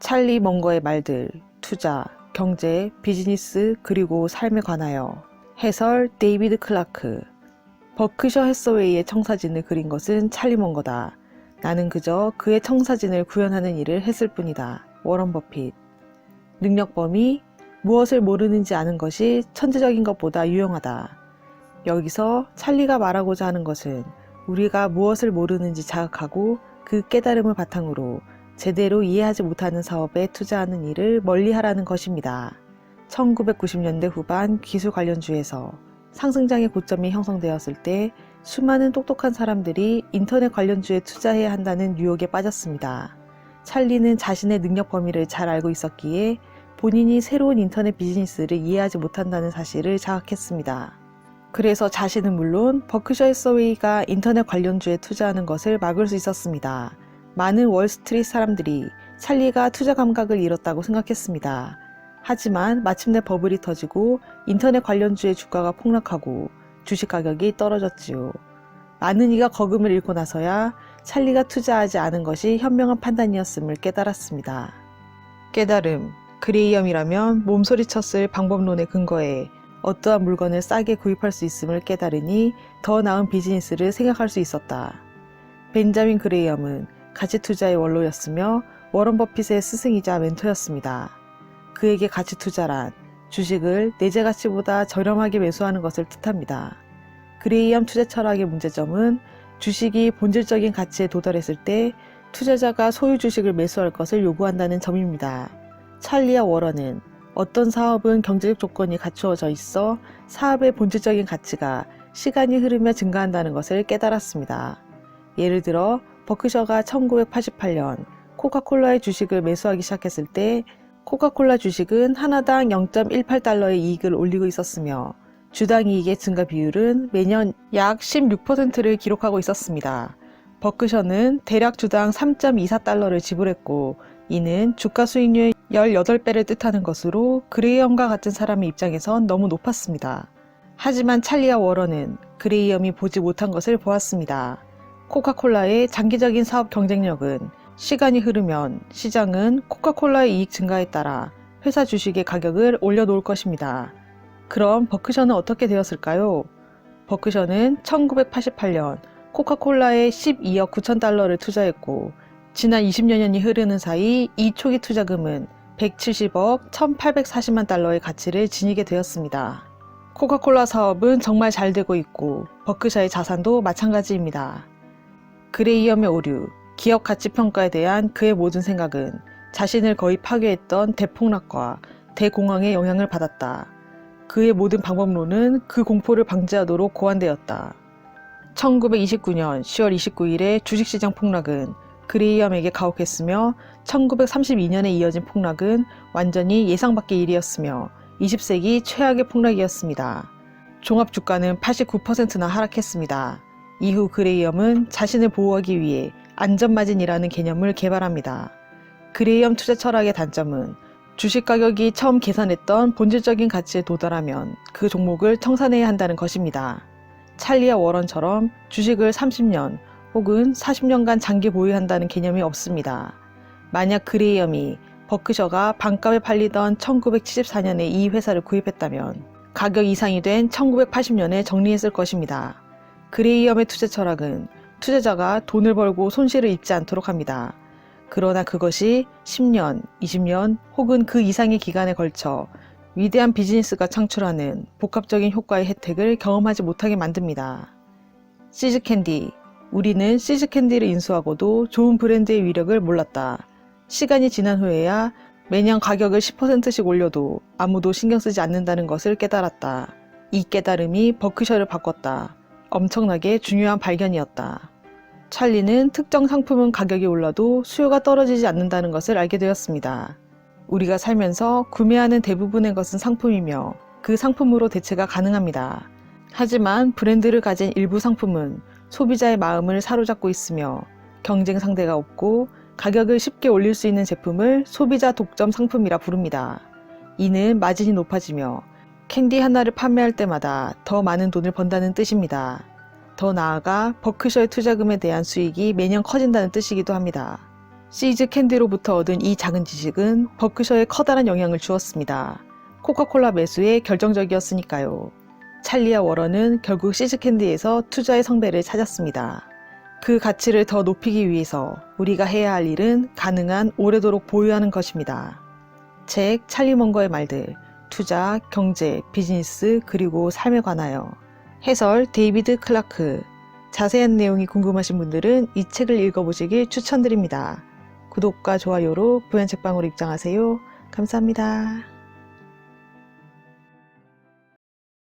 찰리 멍거의 말들, 투자, 경제, 비즈니스, 그리고 삶에 관하여 해설 데이비드 클라크 버크셔 해서웨이의 청사진을 그린 것은 찰리 멍거다. 나는 그저 그의 청사진을 구현하는 일을 했을 뿐이다. 워런 버핏 능력 범위 무엇을 모르는지 아는 것이 천재적인 것보다 유용하다. 여기서 찰리가 말하고자 하는 것은 우리가 무엇을 모르는지 자각하고 그 깨달음을 바탕으로 제대로 이해하지 못하는 사업에 투자하는 일을 멀리 하라는 것입니다. 1990년대 후반 기술 관련주에서 상승장의 고점이 형성되었을 때 수많은 똑똑한 사람들이 인터넷 관련주에 투자해야 한다는 유혹에 빠졌습니다. 찰리는 자신의 능력 범위를 잘 알고 있었기에 본인이 새로운 인터넷 비즈니스를 이해하지 못한다는 사실을 자각했습니다. 그래서 자신은 물론 버크셔 해서웨이가 인터넷 관련주에 투자하는 것을 막을 수 있었습니다. 많은 월스트리트 사람들이 찰리가 투자 감각을 잃었다고 생각했습니다. 하지만 마침내 버블이 터지고 인터넷 관련주의 주가가 폭락하고 주식 가격이 떨어졌지요. 많은 이가 거금을 잃고 나서야 찰리가 투자하지 않은 것이 현명한 판단이었음을 깨달았습니다. 깨달음. 그레이엄이라면 몸소리쳤을 방법론에 근거해 어떠한 물건을 싸게 구입할 수 있음을 깨달으니 더 나은 비즈니스를 생각할 수 있었다. 벤자민 그레이엄은 가치 투자의 원로였으며 워런 버핏의 스승이자 멘토였습니다. 그에게 가치 투자란 주식을 내재 가치보다 저렴하게 매수하는 것을 뜻합니다. 그레이엄 투자 철학의 문제점은 주식이 본질적인 가치에 도달했을 때 투자자가 소유 주식을 매수할 것을 요구한다는 점입니다. 찰리와 워런은 어떤 사업은 경제적 조건이 갖추어져 있어 사업의 본질적인 가치가 시간이 흐르며 증가한다는 것을 깨달았습니다. 예를 들어 버크셔가 1988년 코카콜라의 주식을 매수하기 시작했을 때 코카콜라 주식은 하나당 0.18달러의 이익을 올리고 있었으며 주당 이익의 증가 비율은 매년 약 16%를 기록하고 있었습니다. 버크셔는 대략 주당 3.24달러를 지불했고 이는 주가 수익률 18배를 뜻하는 것으로 그레이엄과 같은 사람의 입장에선 너무 높았습니다. 하지만 찰리와 워런은 그레이엄이 보지 못한 것을 보았습니다. 코카콜라의 장기적인 사업 경쟁력은 시간이 흐르면 시장은 코카콜라의 이익 증가에 따라 회사 주식의 가격을 올려놓을 것입니다. 그럼 버크셔는 어떻게 되었을까요? 버크셔는 1988년 코카콜라에 12억 9천 달러를 투자했고 지난 20여 년이 흐르는 사이 이 초기 투자금은 170억 1840만 달러의 가치를 지니게 되었습니다. 코카콜라 사업은 정말 잘 되고 있고 버크셔의 자산도 마찬가지입니다. 그레이엄의 오류, 기업 가치 평가에 대한 그의 모든 생각은 자신을 거의 파괴했던 대폭락과 대공황의 영향을 받았다. 그의 모든 방법론은 그 공포를 방지하도록 고안되었다. 1929년 10월 29일의 주식시장 폭락은 그레이엄에게 가혹했으며 1932년에 이어진 폭락은 완전히 예상 밖의 일이었으며 20세기 최악의 폭락이었습니다. 종합주가는 89%나 하락했습니다. 이후 그레이엄은 자신을 보호하기 위해 안전마진이라는 개념을 개발합니다. 그레이엄 투자 철학의 단점은 주식 가격이 처음 계산했던 본질적인 가치에 도달하면 그 종목을 청산해야 한다는 것입니다. 찰리와 워런처럼 주식을 30년 혹은 40년간 장기 보유한다는 개념이 없습니다. 만약 그레이엄이 버크셔가 반값에 팔리던 1974년에 이 회사를 구입했다면 가격 이상이 된 1980년에 정리했을 것입니다. 그레이엄의 투자 철학은 투자자가 돈을 벌고 손실을 입지 않도록 합니다. 그러나 그것이 10년, 20년 혹은 그 이상의 기간에 걸쳐 위대한 비즈니스가 창출하는 복합적인 효과의 혜택을 경험하지 못하게 만듭니다. 시즈 캔디. 우리는 시즈 캔디를 인수하고도 좋은 브랜드의 위력을 몰랐다. 시간이 지난 후에야 매년 가격을 10%씩 올려도 아무도 신경 쓰지 않는다는 것을 깨달았다. 이 깨달음이 버크셔를 바꿨다. 엄청나게 중요한 발견이었다. 찰리는 특정 상품은 가격이 올라도 수요가 떨어지지 않는다는 것을 알게 되었습니다. 우리가 살면서 구매하는 대부분의 것은 상품이며 그 상품으로 대체가 가능합니다. 하지만 브랜드를 가진 일부 상품은 소비자의 마음을 사로잡고 있으며 경쟁 상대가 없고 가격을 쉽게 올릴 수 있는 제품을 소비자 독점 상품이라 부릅니다. 이는 마진이 높아지며 캔디 하나를 판매할 때마다 더 많은 돈을 번다는 뜻입니다. 더 나아가 버크셔의 투자금에 대한 수익이 매년 커진다는 뜻이기도 합니다. 시즈 캔디로부터 얻은 이 작은 지식은 버크셔에 커다란 영향을 주었습니다. 코카콜라 매수에 결정적이었으니까요. 찰리와 워런은 결국 시즈 캔디에서 투자의 성배를 찾았습니다. 그 가치를 더 높이기 위해서 우리가 해야 할 일은 가능한 오래도록 보유하는 것입니다. 책 찰리 먼거의 말들, 투자, 경제, 비즈니스, 그리고 삶에 관하여 해설 데이비드 클라크 자세한 내용이 궁금하신 분들은 이 책을 읽어보시길 추천드립니다. 구독과 좋아요로 부연책방으로 입장하세요. 감사합니다.